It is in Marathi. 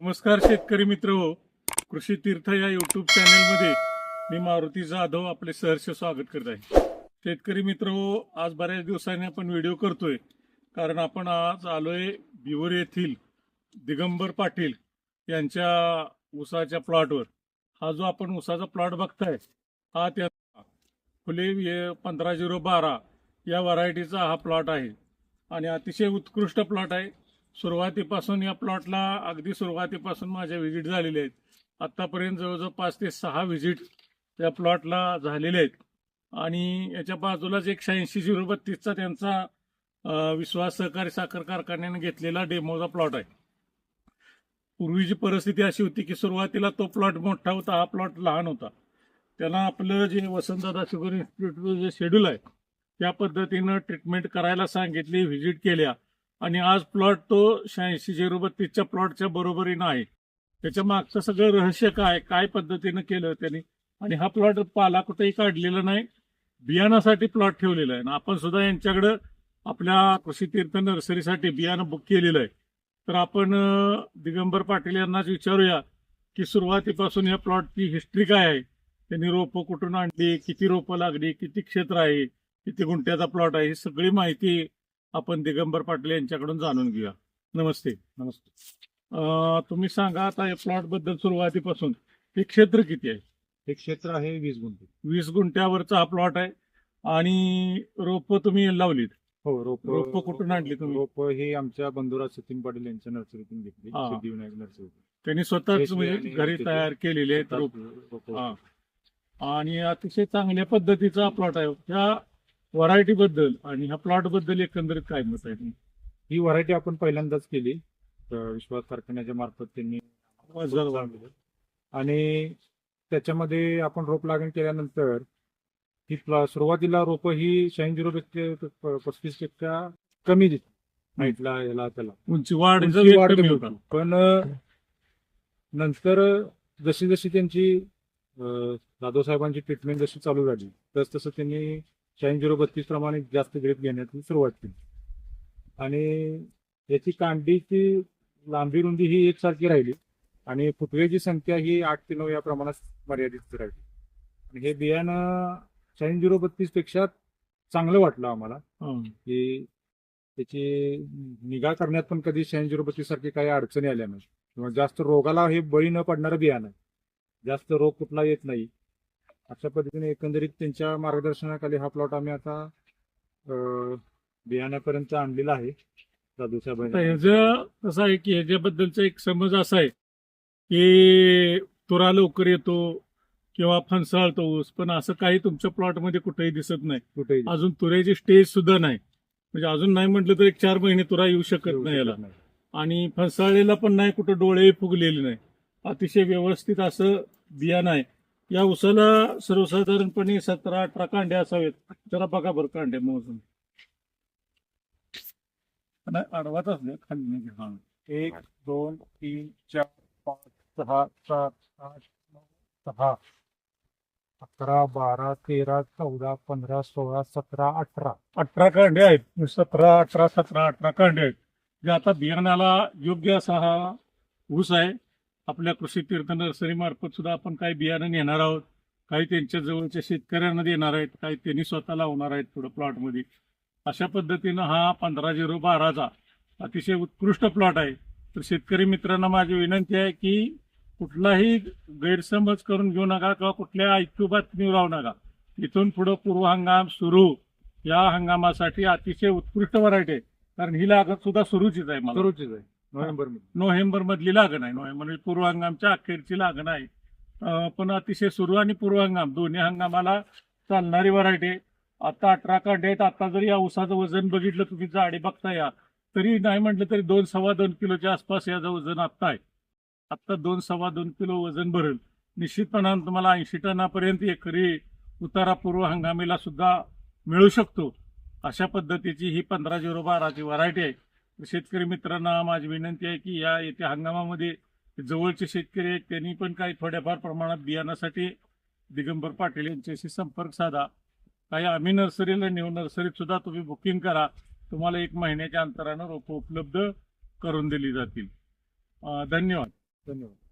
नमस्कार शेतकरी मित्र हो. कृषी तीर्थ या युट्यूब चॅनलमध्ये मी मारुती जाधव आपले सहर्ष स्वागत करत आहे. शेतकरी मित्र हो आज बऱ्याच दिवसांनी आपण व्हिडिओ करतोय. कारण आपण आज आलोय बिवर येथील दिगंबर पाटील यांच्या ऊसाच्या प्लॉटवर हा जो आपण ऊसाचा प्लॉट बघताय हा त्या फुले पंधरा झिरो बारा या व्हरायटीचा हा प्लॉट आहे. आणि अतिशय उत्कृष्ट प्लॉट आहे. सुरुवातीपासून या प्लॉटला अगदी सुरुवातीपासून माझ्या व्हिजिट झालेल्या आहेत. आत्तापर्यंत जवळजवळ पाच ते सहा व्हिजिट त्या प्लॉटला झालेल्या आहेत. आणि याच्या बाजूलाच एक शहाऐंशी झिरो बत्तीसचा त्यांचा विश्वास सहकारी साखर कारखान्याने घेतलेला डेमोचा प्लॉट आहे. पूर्वीची परिस्थिती अशी होती की सुरुवातीला तो प्लॉट मोठा होता हा प्लॉट लहान होता. त्याला आपलं जे वसंतदादा शुगर इन्स्टिट्यूटचं जे शेड्यूल आहे त्या पद्धतीनं ट्रीटमेंट करायला सांगितली व्हिजिट केल्या. आणि आज प्लॉट तो शहाऐंशी झिरो बत्तीसच्या प्लॉटच्या बरोबरीनं आहे. त्याच्या मागचं सगळं रहस्य काय काय पद्धतीनं केलं त्यांनी? आणि हा प्लॉट पाला कुठेही काढलेला नाही. बियाणासाठी प्लॉट ठेवलेला आहे. आणि आपण सुद्धा यांच्याकडं आपल्या कृषी तीर्थ नर्सरीसाठी बियाणं बुक केलेलं आहे. तर आपण दिगंबर पाटील यांनाच विचारूया की सुरुवातीपासून या प्लॉटची हिस्ट्री काय आहे? त्यांनी रोपं कुठून आणली? किती रोपं लागली? किती क्षेत्र आहे? किती गुंठ्याचा प्लॉट आहे? ही सगळी माहिती आपण दिगंबर पाटील यांच्याकडून जाणून घेऊया. नमस्ते. नमस्ते. तुम्ही सांगा आता या प्लॉटबद्दल सुरुवातीपासून. हे क्षेत्र किती आहे? हे क्षेत्र आहे वीस गुंठे. वीस गुंठ्यावरचा हा प्लॉट आहे. आणि रोप तुम्ही लावलीत. हो रोप रोपं कुठून आणली तुम्ही? रोप हे आमच्या बंधुराज सचिन पाटील यांच्या नर्सरीतून घेतली. सिद्धिविनायक नर्सरी त्यांनी स्वतःच म्हणजे घरी तयार केलेले आहेत रोप. आणि अतिशय चांगल्या पद्धतीचा प्लॉट आहे. ह्या व्हरायटी बद्दल आणि ह्या प्लॉटबद्दल एकंदरीत काय मत आहे? ही व्हरायटी आपण पहिल्यांदाच केली. अं, विश्वास कारखान्याच्या मार्फत त्यांनी आणि त्याच्यामध्ये आपण रोप लागण केल्यानंतर ही प्ल- सुरुवातीला रोप ही शहाऐंशी रुपये पस्तीसपेक्षा कमी दिसते हाईटला याला त्याला. उंची वाढ उंची वाढ कमी कमी होता. होती. पण अं, नंतर जशी जशी त्यांची अं, जाधव साहेबांची ट्रीटमेंट जशी चालू झाली तस तसं त्यांनी शहाऐंशी झिरो बत्तीस प्रमाणे जास्त ग्रेप घेण्याची सुरुवात केली. आणि याची कांडीची लांबी रुंदी ही एकसारखी राहिली. आणि फुटव्याची संख्या ही आठ ते नऊ या प्रमाणात मर्यादित राहिली. आणि हे बियाणं शहाऐंशी झिरो बत्तीसपेक्षा चांगलं वाटलं आम्हाला. की त्याची निगा करण्यात पण कधी शहाऐंशी रुपये सारखी काही अडचणी आल्या नाही. किंवा जास्त रोगाला हे बळी न पडणारं बियाणं. जास्त रोग कुठला येत नाही. अशा पद्धतीने एकंदरीत त्यांच्या मार्गदर्शनाखाली हा प्लॉट आम्ही आता बियाण्यापर्यंत आणलेला आहे. साहेब ह्याचं कसं आहे की ह्याच्याबद्दलचा एक समज असा आहे की तुरा लवकर येतो किंवा फणसाळतो ऊस पण असं काही तुमच्या प्लॉटमध्ये कुठेही दिसत नाही. कुठेही अजून तुऱ्याची स्टेज सुद्धा नाही. म्हणजे अजून नाही म्हटलं तर एक चार महिने तुरा येऊ शकत नाही याला. आणि फणसाळलेला पण नाही कुठं डोळे फुगलेले नाही. अतिशय व्यवस्थित असं बियाणं आहे. या उसाला सर्वसाधारणपणे सतरा अठरा कांडे असावेत. जरा बघा बरं कांडे मोजून. नाही अडवाच असले खाली. एक दोन तीन चार पाच सहा सात आठ नऊ दहा अकरा बारा तेरा चौदा पंधरा सोळा सतरा अठरा. अठरा कांडे आहेत. सतरा अठरा सतरा अठरा कांडे आहेत. जे आता बियाणाला योग्य असा हा ऊस आहे. आपल्या कृषी तीर्थ नर्सरीमार्फत सुद्धा आपण काही बियाणं नेणार आहोत काही त्यांच्या जवळच्या शेतकऱ्यांना देणार आहेत काही त्यांनी स्वतः लावणार आहेत पुढं प्लॉटमध्ये. अशा पद्धतीनं हा पंधरा झिरो बाराचा अतिशय उत्कृष्ट प्लॉट आहे. तर शेतकरी मित्रांना माझी विनंती आहे की कुठलाही गैरसमज करून घेऊ नका किंवा कुठल्या ऐक्यू बातमी राहू नका. इथून पुढं पूर्व हंगाम सुरू. या हंगामासाठी अतिशय उत्कृष्ट व्हरायटी आहे. कारण ही लागत सुद्धा सुरूचीच आहे मला. सुरुचीच आहे. नोव्हेंबर नोव्हेंबर मधली लागण आहे. नोव्हेंबर म्हणजे पूर्व हंगामच्या अखेरची लागण आहे. पण अतिशय सुरू आणि पूर्व हंगाम दोन्ही हंगामाला चालणारी व्हरायटी आहे. आता अठरा का डेट आता जरी या ऊसाचं वजन बघितलं तुम्ही जाडी बघता या तरी नाही म्हटलं तरी दोन सव्वा दोन किलोच्या आसपास याचं वजन आत्ता आहे. आत्ता दोन सव्वा दोन किलो वजन भरेल. निश्चितपणानं तुम्हाला ऐंशी टनापर्यंत एकरी उतारा पूर्व हंगामीला सुद्धा मिळू शकतो. अशा पद्धतीची ही पंधरा झिरो बाराची व्हरायटी आहे. शेतकरी मित्रांना माझी विनंती आहे की या येत्या हंगामामध्ये जवळचे शेतकरी आहेत त्यांनी पण काही थोड्याफार प्रमाणात बियाणासाठी दिगंबर पाटील यांच्याशी संपर्क साधा. काही आम्ही नर्सरीला नेऊ नर्सरीत सुद्धा तुम्ही बुकिंग करा. तुम्हाला एक महिन्याच्या अंतरानं रोपं उपलब्ध करून दिली जातील. धन्यवाद. धन्यवाद.